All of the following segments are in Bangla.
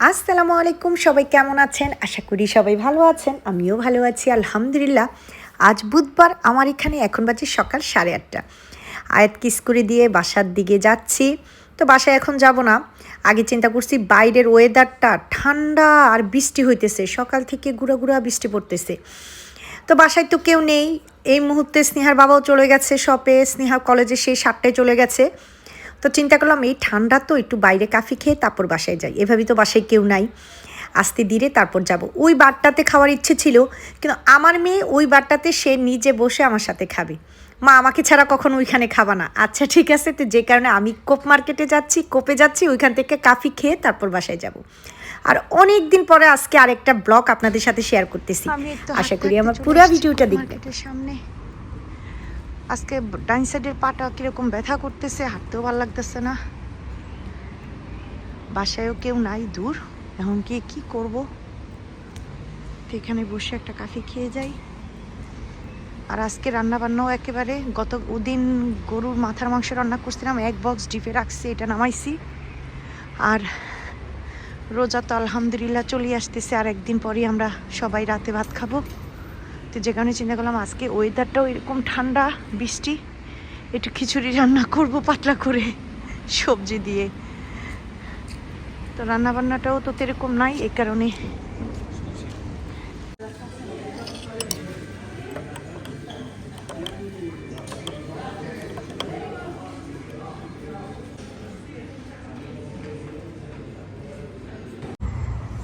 আসসালামু আলাইকুম, সবাই কেমন আছেন? আশা করি সবাই ভালো আছেন, আমিও ভালো আছি, আলহামদুলিল্লাহ। আজ বুধবার, আমার এখানে এখন বাজে সকাল সাড়ে আটটা। আয়াত কিস করে দিয়ে বাসার দিকে যাচ্ছি। তো বাসায় এখন যাব না। আগে চিন্তা করছি বাইরের ওয়েদারটা ঠান্ডা আর বৃষ্টি হইতেছে। সকাল থেকে গুঁড়া গুঁড়া বৃষ্টি পড়তেছে। তো বাসায় তো কেউ নেই। এই মুহূর্তে স্নেহার বাবাও চলে গেছে শপে। স্নেহা কলেজে সেই সাতটায় চলে গেছে। তো চিন্তা করলাম এই ঠান্ডা তো একটু বাইরে কাফি খেয়ে তারপর বাসায় যাই। এভাবেই তো বাসায় কেউ নাই। আস্তে ধীরে তারপর যাব। ওই বারটাতে খাওয়ার ইচ্ছে ছিল কিন্তু আমার মেয়ে ওই বারটাতে সে নিজে বসে আমার সাথে খাবে। মা আমাকে ছাড়া কখনো ওইখানে খাবা না। আচ্ছা ঠিক আছে তো যে কারণে আমি কোপ মার্কেটে যাচ্ছি কোপে যাচ্ছি ওইখান থেকে কাফি খেয়ে তারপর বাসায় যাব। আর অনেক দিন পরে আজকে আরেকটা ব্লগ আপনাদের সাথে শেয়ার করতেছি। আশা করি আমার পুরো ভিডিওটা দেখবেন। সামনে। আজকে ডাইন সাইডের পাটা কীরকম ব্যথা করতেছে, হাঁটতেও ভালো লাগতেছে না। বাসায়ও কেউ নাই, দূর। এখন কি কি করব? এখানে বসে একটা কাফি খেয়ে যাই। আর আজকে রান্না বান্নাও একেবারে গত ওদিন গরুর মাথার মাংস রান্না করছিলাম, এক বক্স ডিপে রাখছি, এটা নামাইছি। আর রোজা তো আলহামদুলিল্লাহ চলে আসতেছে আর একদিন পরই আমরা সবাই রাতে ভাত খাব। তো যে কারণে চিন্তা করলাম আজকে ওয়েদারটাও এরকম ঠান্ডা, বৃষ্টি, একটু খিচুড়ি রান্না করব পাতলা করে, সবজি দিয়ে। তো রান্না বান্নাটাও তো এরকম নাই এই কারণে।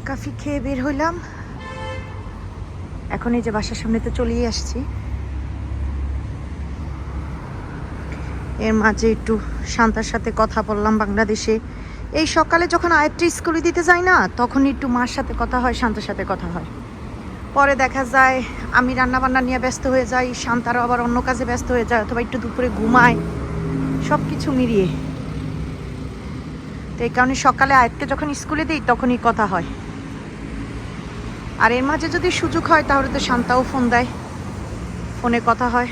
কাফি খেয়ে বের হইলাম। এখন এই যে বাসার সামনে তো চলেই আসছি। এর মাঝে একটু শান্তার সাথে কথা বললাম বাংলাদেশে। এই সকালে যখন আয়ত্রী স্কুলে দিতে যাই না, তখন একটু মার সাথে কথা হয়, শান্তার সাথে কথা হয়। পরে দেখা যায় আমি রান্না বান্না নিয়ে ব্যস্ত হয়ে যাই, শান্তারও আবার অন্য কাজে ব্যস্ত হয়ে যায়, অথবা একটু দুপুরে ঘুমায়। সব কিছু মিলিয়ে। তো এই কারণে সকালে আয়তকে যখন স্কুলে দিই, তখনই কথা হয়। আর এর মাঝে যদি সুযোগ হয়, তাহলে তো শান্তাও ফোন দেয়। ফোনে কথা হয়।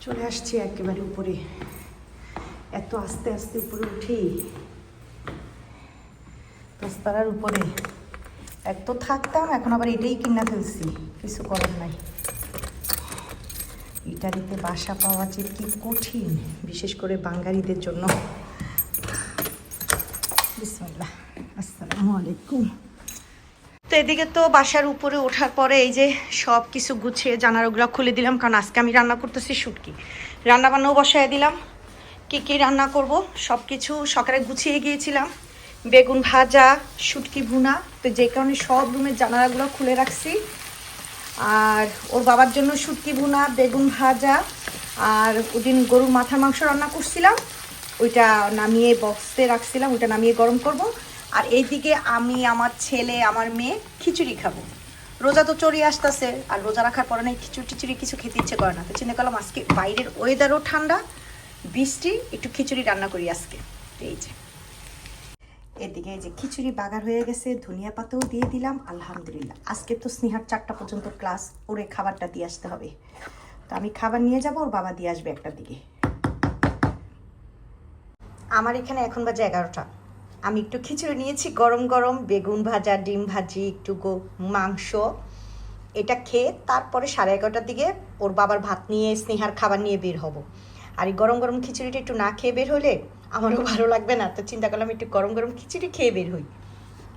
চলে আসছি একেবারে উপরে। এত আস্তে আস্তে উপরে উঠি। দোস্তলার উপরে। এক তো থাকতাম, এখন আবার এটাই কিনা ফেলছি। কিছু করার নাই। ইটালিতে বাসা পাওয়া যে কি কঠিন, বিশেষ করে বাঙালিদের জন্য। বিসমিল্লাহ। আসসালামু আলাইকুম। তো এদিকে তো বাসার উপরে ওঠার পরে এই যে সব কিছু গুছিয়ে জানার ওগুলো খুলে দিলাম, কারণ আজকে আমি রান্না করতেছি শুটকি। রান্না বান্নাও বসায় দিলাম। কি কি রান্না করব সব কিছু সকালে গুছিয়ে গিয়েছিলাম। বেগুন ভাজা, শুটকি ভুনা, তো যে কারণে সব রুমের জানালাগুলো খুলে রাখছি। আর ওর বাবার জন্য শুটকি ভুনা, বেগুন ভাজা, আর ওদিন গরুর মাথার মাংস রান্না করছিলাম। ওইটা নামিয়ে বক্সে রাখছিলাম, ওইটা নামিয়ে গরম করব। আর এইদিকে আমি, আমার ছেলে, আমার মেয়ে খিচুড়ি খাব। রোজা তো চড়িয়ে আসতেছে, আর রোজা রাখার পরে না খিচুড়ি টিচুড়ি কিছু খেতে ইচ্ছে করে না। তো চিন্তা করলাম আজকে বাইরের ওয়েদারও ঠান্ডা, বৃষ্টি, একটু খিচুড়ি রান্না করি আজকে। এই যে। এদিকে যে খিচুড়ি বাগার হয়ে গেছে, ধনিয়া পাতাও দিয়ে দিলাম, আলহামদুলিল্লাহ। আজকে তো স্নেহার চারটা পর্যন্ত ক্লাস ওরে খাবারটা দিয়ে আসতে হবে। তো আমি খাবার নিয়ে যাব, ওর বাবা দিয়ে আসবে একটা দিকে। আমার এখানে এখন বাজে এগারোটা। আমি একটু খিচুড়ি নিয়েছি, গরম গরম, বেগুন ভাজা, ডিম ভাজি, একটু মাংস। এটা খেয়ে তারপরে সাড়ে এগারোটার দিকে ওর বাবার ভাত নিয়ে, স্নেহার খাবার নিয়ে বের হব। আর এই গরম গরম খিচুড়িটা একটু না খেয়ে বের হলে আমারও ভালো লাগবে না, তো চিন্তা করলাম একটু গরম গরম খিচুড়ি খেয়ে বের হই।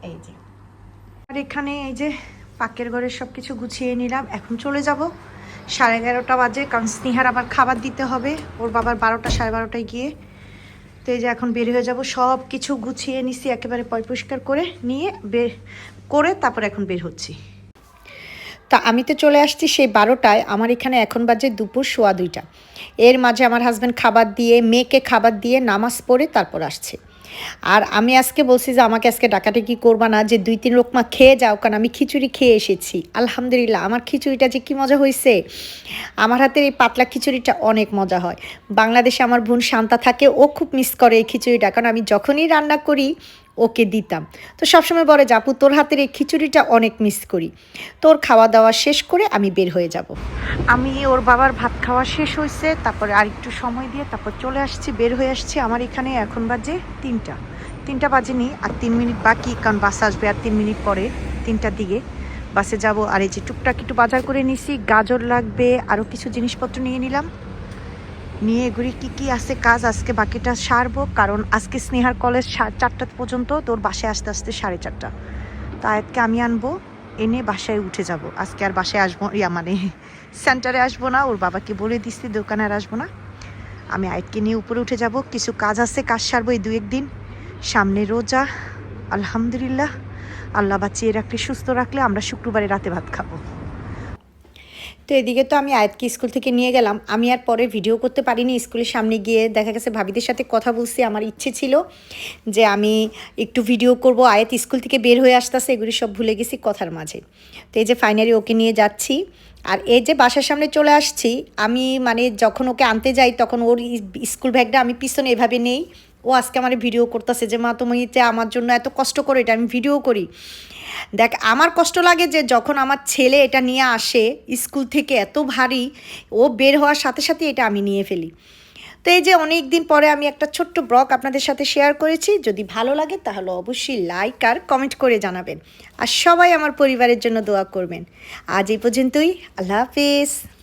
এই যে। আর এখানে এই যে পাকের ঘরের সব কিছু গুছিয়ে নিলাম, এখন চলে যাব। সাড়ে এগারোটা বাজে, কারণ স্নেহার আবার খাবার দিতে হবে। ওর বাবার বারোটা, সাড়ে বারোটায় গিয়ে তো এই যে এখন বের হয়ে যাব, সব কিছু গুছিয়ে নিছি, একেবারে পয় পরিষ্কার করে নিয়ে বের, করে তারপর এখন বের হচ্ছি। তা আমি তো চলে আসছি সেই বারোটায়, আমার এখানে এখন বাজে দুপুর, সোয়া দুইটা। এর মাঝে আমার হাজব্যান্ড খাবার দিয়ে, মেয়েকে খাবার দিয়ে নামাজ পড়ে তারপর আসছে। আর আমি আজকে বলছি যে আমাকে আজকে ডাকাডাকি করবা না, যে দুই, তিন লোকমা খেয়ে যাও, কারণ আমি খিচুড়ি খেয়ে এসেছি। আলহামদুলিল্লাহ, আমার খিচুড়িটা যে কী মজা হয়েছে আমার হাতের এই পাতলা খিচুড়িটা অনেক মজা হয়। বাংলাদেশে আমার বোন শান্তা থাকে, ও খুব মিস করে এই খিচুড়িটা, কারণ আমি যখনই রান্না করি ওকে দিতাম। তো সবসময় বলে জাপু তোর হাতের এই খিচুড়িটা অনেক মিস করি। তোর খাওয়া দাওয়া শেষ করে আমি বের হয়ে যাব। আমি ওর বাবার ভাত খাওয়া শেষ হয়েছে তারপরে আর একটু সময় দিয়ে তারপর চলে আসছি, বের হয়ে আসছি। আমার এখানে এখন বাজে তিনটা। তিনটা বাজেনি, আর তিন মিনিট বাকি, কারণ বাস আসবে আর তিন মিনিট পরে তিনটার দিকে। বাসে যাব, আর এই যে টুকটাক একটু বাজার করে নিছি, গাজর লাগবে আরও কিছু জিনিসপত্র নিয়ে নিলাম। নিয়ে এগুলি কী কী আছে, কাজ আজকে বাকিটা সারবো, কারণ আজকে স্নেহার কলেজ চারটা পর্যন্ত, তোর বাসায় আসতে আসতে সাড়ে চারটা। তা আজকে আমি আনব, এনে বাসায় উঠে যাব। আজকে আর বাসায় আসব, ইয়া মানে সেন্টারে আসব না, ওর বাবাকে বলে দিচ্ছি দোকানে আর আসব না। আমি আয়তকে নিয়ে উপরে উঠে যাব, কিছু কাজ আছে, কাজ সারবো এই দু একদিন। সামনে রোজা, আলহামদুলিল্লাহ। আল্লাহ বাঁচিয়ে রাখলে, সুস্থ রাখলে আমরা শুক্রবারে রাতে ভাত খাব। তো এদিকে তো আমি আয়াতকে স্কুল থেকে নিয়ে গেলাম। আমি আর পরে ভিডিও করতে পারিনি, স্কুলের সামনে গিয়ে দেখা গেছে ভাবিদের সাথে কথা বলছি, আমার ইচ্ছে ছিল যে আমি একটু ভিডিও করব। আয়াত স্কুল থেকে বের হয়ে আসতেছে, এগুলি সব ভুলে গেছি কথার মাঝে। তো এই যে ফাইনালি ওকে নিয়ে যাচ্ছি, আর এই যে বাসার সামনে চলে আসছি, আমি মানে যখন ওকে আনতে যাই, তখন ওর স্কুল ব্যাগটা আমি পিছনে এভাবে নেই ও আজকে আমার ভিডিও করতেছে যে, মা, তুমি যে আমার জন্য এত কষ্ট করে, এটা আমি ভিডিও করি। দেখ, আমার কষ্ট লাগে যে, যখন আমার ছেলে এটা নিয়ে আসে স্কুল থেকে এত ভারী, ও বের হওয়ার সাথে সাথে এটা আমি নিয়ে ফেলি। তো এই যে অনেক দিন পরে আমি একটা ছোট্ট ব্লগ আপনাদের সাথে শেয়ার করেছি, যদি ভালো লাগে তাহলে অবশ্যই লাইক আর কমেন্ট করে জানাবেন। আর সবাই আমার পরিবারের জন্য দোয়া করবেন। আজ এই পর্যন্তই, আল্লাহ হাফিজ।